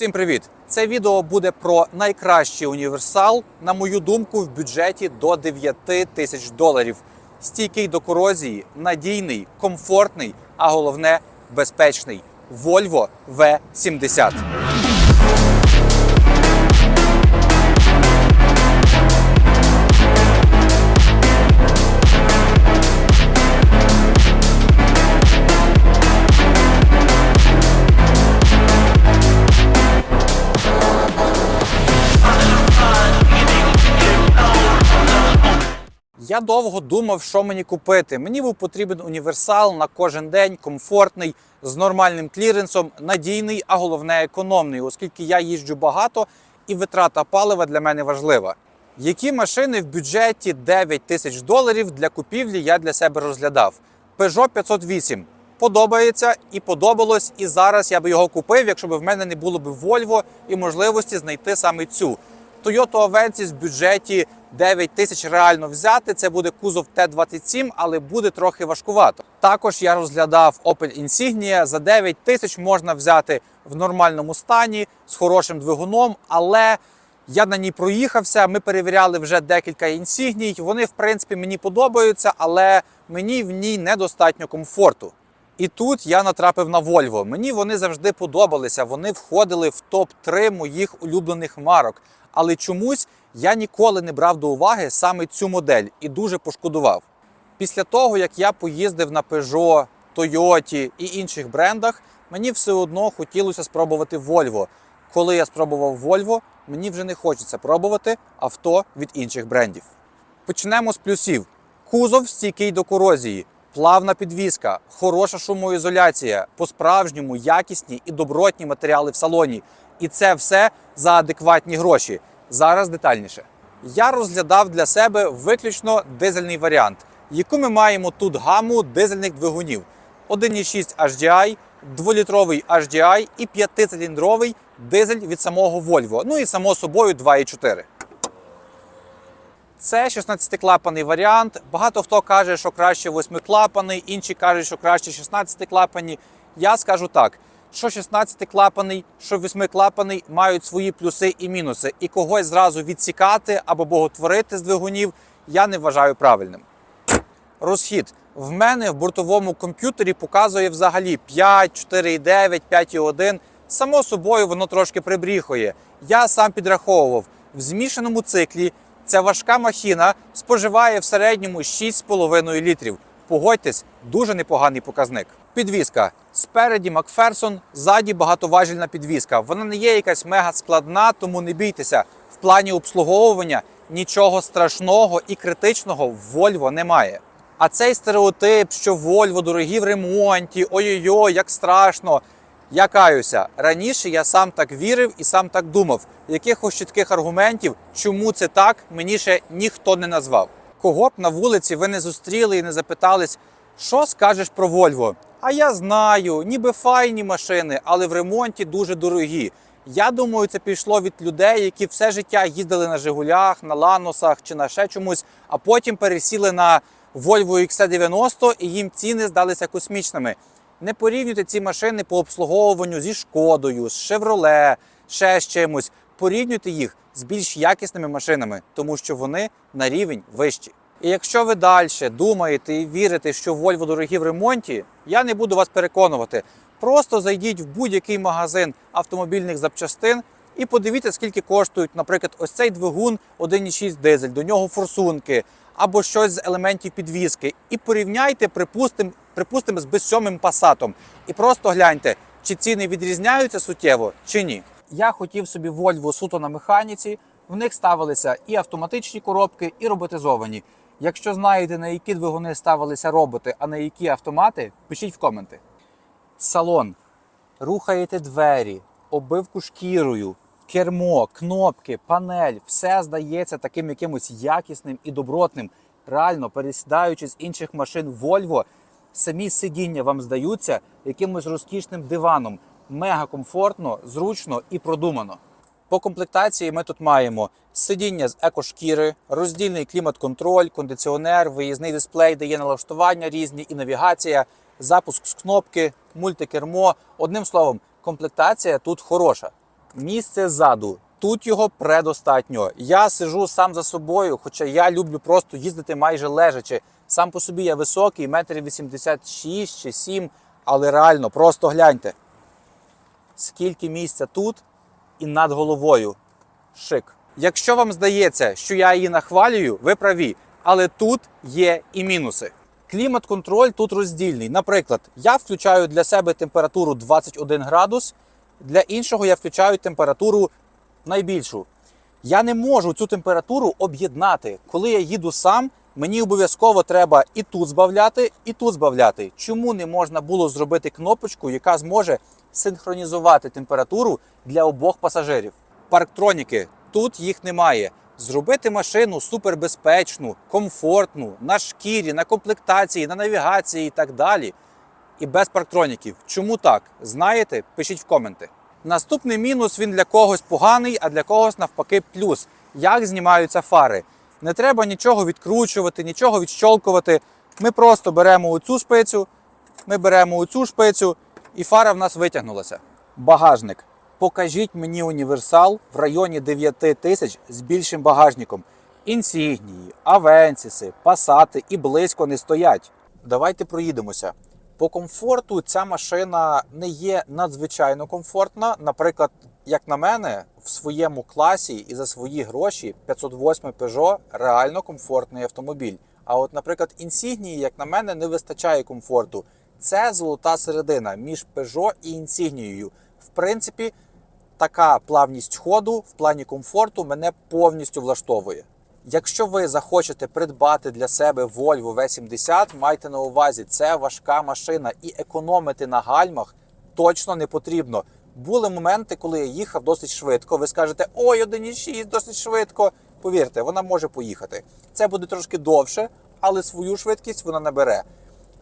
Всім привіт! Це відео буде про найкращий універсал, на мою думку, в бюджеті до 9 тисяч доларів. Стійкий до корозії, надійний, комфортний, а головне безпечний. Volvo V70. Я довго думав, що мені купити. Мені був потрібен універсал на кожен день, комфортний, з нормальним кліренсом, надійний, а головне економний, оскільки я їжджу багато і витрата палива для мене важлива. Які машини в бюджеті 9 тисяч доларів для купівлі я для себе розглядав? Peugeot 508 подобається і подобалось, і зараз я би його купив, якщо б в мене не було б Volvo і можливості знайти саме цю. Toyota Avensis в бюджеті 9 тисяч реально взяти. Це буде кузов Т-27, але буде трохи важкувато. Також я розглядав Opel Insignia. За 9 тисяч можна взяти в нормальному стані з хорошим двигуном, але я на ній проїхався. Ми перевіряли вже декілька інсігній. Вони, в принципі, мені подобаються, але мені в ній недостатньо комфорту. І тут я натрапив на Volvo. Мені вони завжди подобалися. Вони входили в топ-3 моїх улюблених марок. Але чомусь я ніколи не брав до уваги саме цю модель і дуже пошкодував. Після того, як я поїздив на Peugeot, Toyota і інших брендах, мені все одно хотілося спробувати Volvo. Коли я спробував Volvo, мені вже не хочеться пробувати авто від інших брендів. Почнемо з плюсів: кузов стійкий до корозії, плавна підвізка, хороша шумоізоляція, по-справжньому якісні і добротні матеріали в салоні. І це все за адекватні гроші. Зараз детальніше. Я розглядав для себе виключно дизельний варіант, яку ми маємо тут гаму дизельних двигунів: 1,6 HDI, 2-літровий HDI і 5-циліндровий дизель від самого Volvo. Ну і само собою 2,4. Це 16-клапаний варіант. Багато хто каже, що краще 8-клапаний, інші кажуть, що краще 16-клапані. Я скажу так, що 16-клапаний, що 8-клапаний мають свої плюси і мінуси. І когось зразу відсікати або боготворити з двигунів я не вважаю правильним. Розхід. В мене в бортовому комп'ютері показує взагалі 5, 4,9, 5,1. Само собою воно трошки прибріхує. Я сам підраховував в змішаному циклі. Ця важка махіна споживає в середньому 6,5 літрів. Погодьтесь, дуже непоганий показник. Підвізка. Спереді Макферсон, ззаді багатоважільна підвізка. Вона не є якась мега складна, тому не бійтеся. В плані обслуговування нічого страшного і критичного в Volvo немає. А цей стереотип, що Volvo дорогі в ремонті, ой-ой-ой, як страшно. Я каюся. Раніше я сам так вірив і сам так думав. Якихось чітких аргументів, чому це так, мені ще ніхто не назвав. Кого б на вулиці ви не зустріли і не запитались, що скажеш про Volvo? А я знаю, ніби файні машини, але в ремонті дуже дорогі. Я думаю, це пішло від людей, які все життя їздили на Жигулях, на Ланосах чи на ще чомусь, а потім пересіли на Volvo XC90 і їм ціни здалися космічними. Не порівнюйте ці машини по обслуговуванню зі шкодою, з Chevrolet, ще з чимось. Порівнюйте їх з більш якісними машинами, тому що вони на рівень вищі. І якщо ви далі думаєте і вірите, що Volvo дорогі в ремонті, я не буду вас переконувати. Просто зайдіть в будь-який магазин автомобільних запчастин і подивіться, скільки коштують, наприклад, ось цей двигун 1,6 дизель, до нього форсунки або щось з елементів підвіски. І порівняйте, припустимо, припустимо з безсьомим пасатом. І просто гляньте, чи ціни відрізняються суттєво чи ні. Я хотів собі Volvo суто на механіці. В них ставилися і автоматичні коробки, і роботизовані. Якщо знаєте, на які двигуни ставилися роботи, а на які автомати, пишіть в коменти. Салон. Рухаєте двері, оббивку шкірою, кермо, кнопки, панель, все здається таким якимось якісним і добротним. Реально, пересідаючи з інших машин Volvo, самі сидіння вам здаються якимось розкішним диваном. Мега комфортно, зручно і продумано. По комплектації ми тут маємо сидіння з екошкіри, роздільний клімат-контроль, кондиціонер, виїзний дисплей, де є налаштування різні і навігація, запуск з кнопки, мультикермо. Одним словом, комплектація тут хороша. Місце ззаду. Тут його предостатньо. Я сижу сам за собою, хоча я люблю просто їздити майже лежачи. Сам по собі я високий, метр 86 чи 7, але реально, просто гляньте. Скільки місця тут і над головою. Шик. Якщо вам здається, що я її нахвалюю, ви праві. Але тут є і мінуси. Клімат-контроль тут роздільний. Наприклад, я включаю для себе температуру 21 градус, для іншого я включаю температуру найбільшу. Я не можу цю температуру об'єднати. Коли я їду сам, мені обов'язково треба і тут збавляти, і тут збавляти. Чому не можна було зробити кнопочку, яка зможе синхронізувати температуру для обох пасажирів? Парктроніки тут їх немає. Зробити машину супербезпечну, комфортну, на шкірі, на комплектації, на навігації і так далі. І без парктроніків. Чому так? Знаєте? Пишіть в коменти. Наступний мінус він для когось поганий, а для когось навпаки плюс. Як знімаються фари? Не треба нічого відкручувати, нічого відщолкувати. Ми просто беремо оцю шпицю, ми беремо оцю шпицю, і фара в нас витягнулася. Багажник. Покажіть мені універсал в районі 9 тисяч з більшим багажником. Інсігнії, авенсіси, пасати і близько не стоять. Давайте проїдемося. По комфорту ця машина не є надзвичайно комфортна. Наприклад, як на мене, в своєму класі і за свої гроші 508 Peugeot реально комфортний автомобіль. А от, наприклад, Insignia, як на мене, не вистачає комфорту. Це золота середина між Peugeot і Insignia. В принципі, така плавність ходу в плані комфорту мене повністю влаштовує. Якщо ви захочете придбати для себе Volvo V70, майте на увазі, це важка машина і економити на гальмах точно не потрібно. Були моменти, коли я їхав досить швидко. Ви скажете, ой, 1,6 досить швидко. Повірте, вона може поїхати. Це буде трошки довше, але свою швидкість вона набере.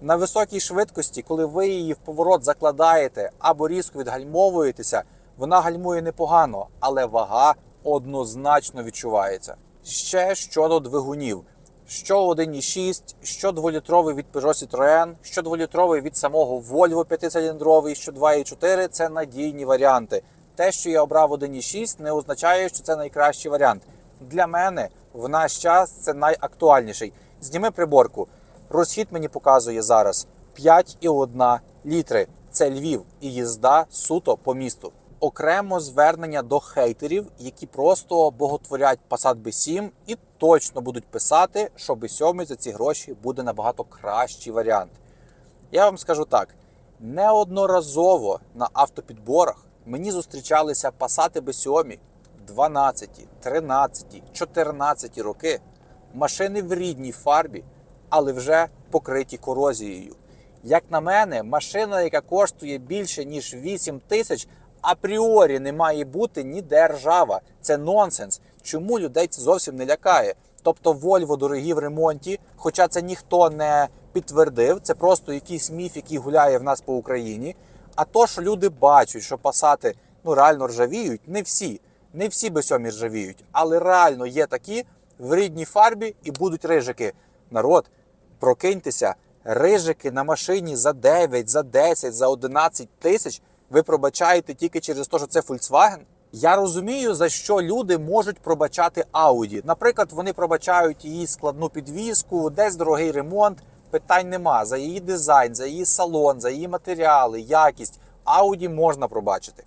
На високій швидкості, коли ви її в поворот закладаєте або різко відгальмовуєтеся, вона гальмує непогано, але вага однозначно відчувається. Ще щодо двигунів. Що 1,6, що 2-літровий від Peugeot Citroën, що 2-літровий від самого Volvo 5-циліндровий, що 2,4 це надійні варіанти. Те, що я обрав 1,6, не означає, що це найкращий варіант. Для мене в наш час це найактуальніший. Зніми приборку. Розхід мені показує зараз 5,1 літри. Це Львів і їзда суто по місту. Окремо звернення до хейтерів, які просто боготворять Passat B7 і точно будуть писати, що B7 за ці гроші буде набагато кращий варіант. Я вам скажу так: неодноразово на автопідборах мені зустрічалися Passat B7 12, 13, 14 роки. Машини в рідній фарбі, але вже покриті корозією. Як на мене, машина, яка коштує більше ніж 8 тисяч, апріорі не має бути ніде ржава. Це нонсенс. Чому людей це зовсім не лякає? Тобто Volvo дорогі в ремонті, хоча це ніхто не підтвердив, це просто якийсь міф, який гуляє в нас по Україні. А то, що люди бачать, що пасати ну реально ржавіють, не всі, не всі би сьомі ржавіють, але реально є такі в рідній фарбі і будуть рижики. Народ, прокиньтеся, рижики на машині за 9, за 10, за 11 тисяч ви пробачаєте тільки через те, що це Volkswagen? Я розумію, за що люди можуть пробачати Audi. Наприклад, вони пробачають її складну підвізку, десь дорогий ремонт. Питань нема за її дизайн, за її салон, за її матеріали, якість. Audi можна пробачити.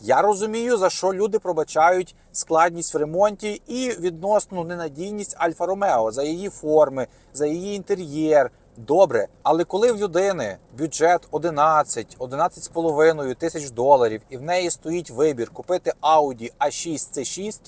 Я розумію, за що люди пробачають складність в ремонті і відносну ненадійність Альфа Ромео за її форми, за її інтер'єр. Добре, але коли в людини бюджет 11, 11,5 тисяч доларів, і в неї стоїть вибір купити Audi A6 C6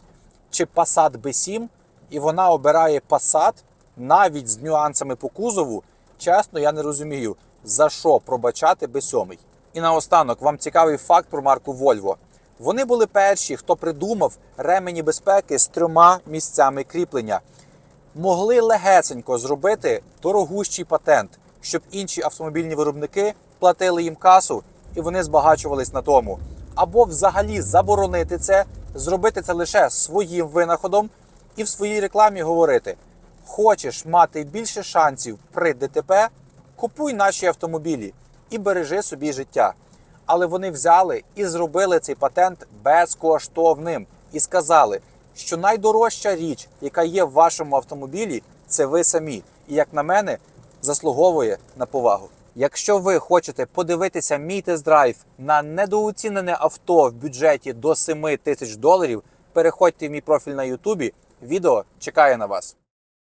чи Passat B7, і вона обирає Passat навіть з нюансами по кузову, чесно, я не розумію, за що пробачати B7. І наостанок вам цікавий факт про марку Volvo. Вони були перші, хто придумав ремені безпеки з трьома місцями кріплення могли легесенько зробити дорогущий патент, щоб інші автомобільні виробники платили їм касу і вони збагачувались на тому. Або взагалі заборонити це, зробити це лише своїм винаходом і в своїй рекламі говорити: хочеш мати більше шансів при ДТП, купуй наші автомобілі і бережи собі життя. Але вони взяли і зробили цей патент безкоштовним і сказали, що найдорожча річ, яка є в вашому автомобілі, це ви самі. І як на мене, заслуговує на повагу. Якщо ви хочете подивитися мій тест-драйв на недооцінене авто в бюджеті до 7 тисяч доларів, переходьте в мій профіль на Ютубі. Відео чекає на вас.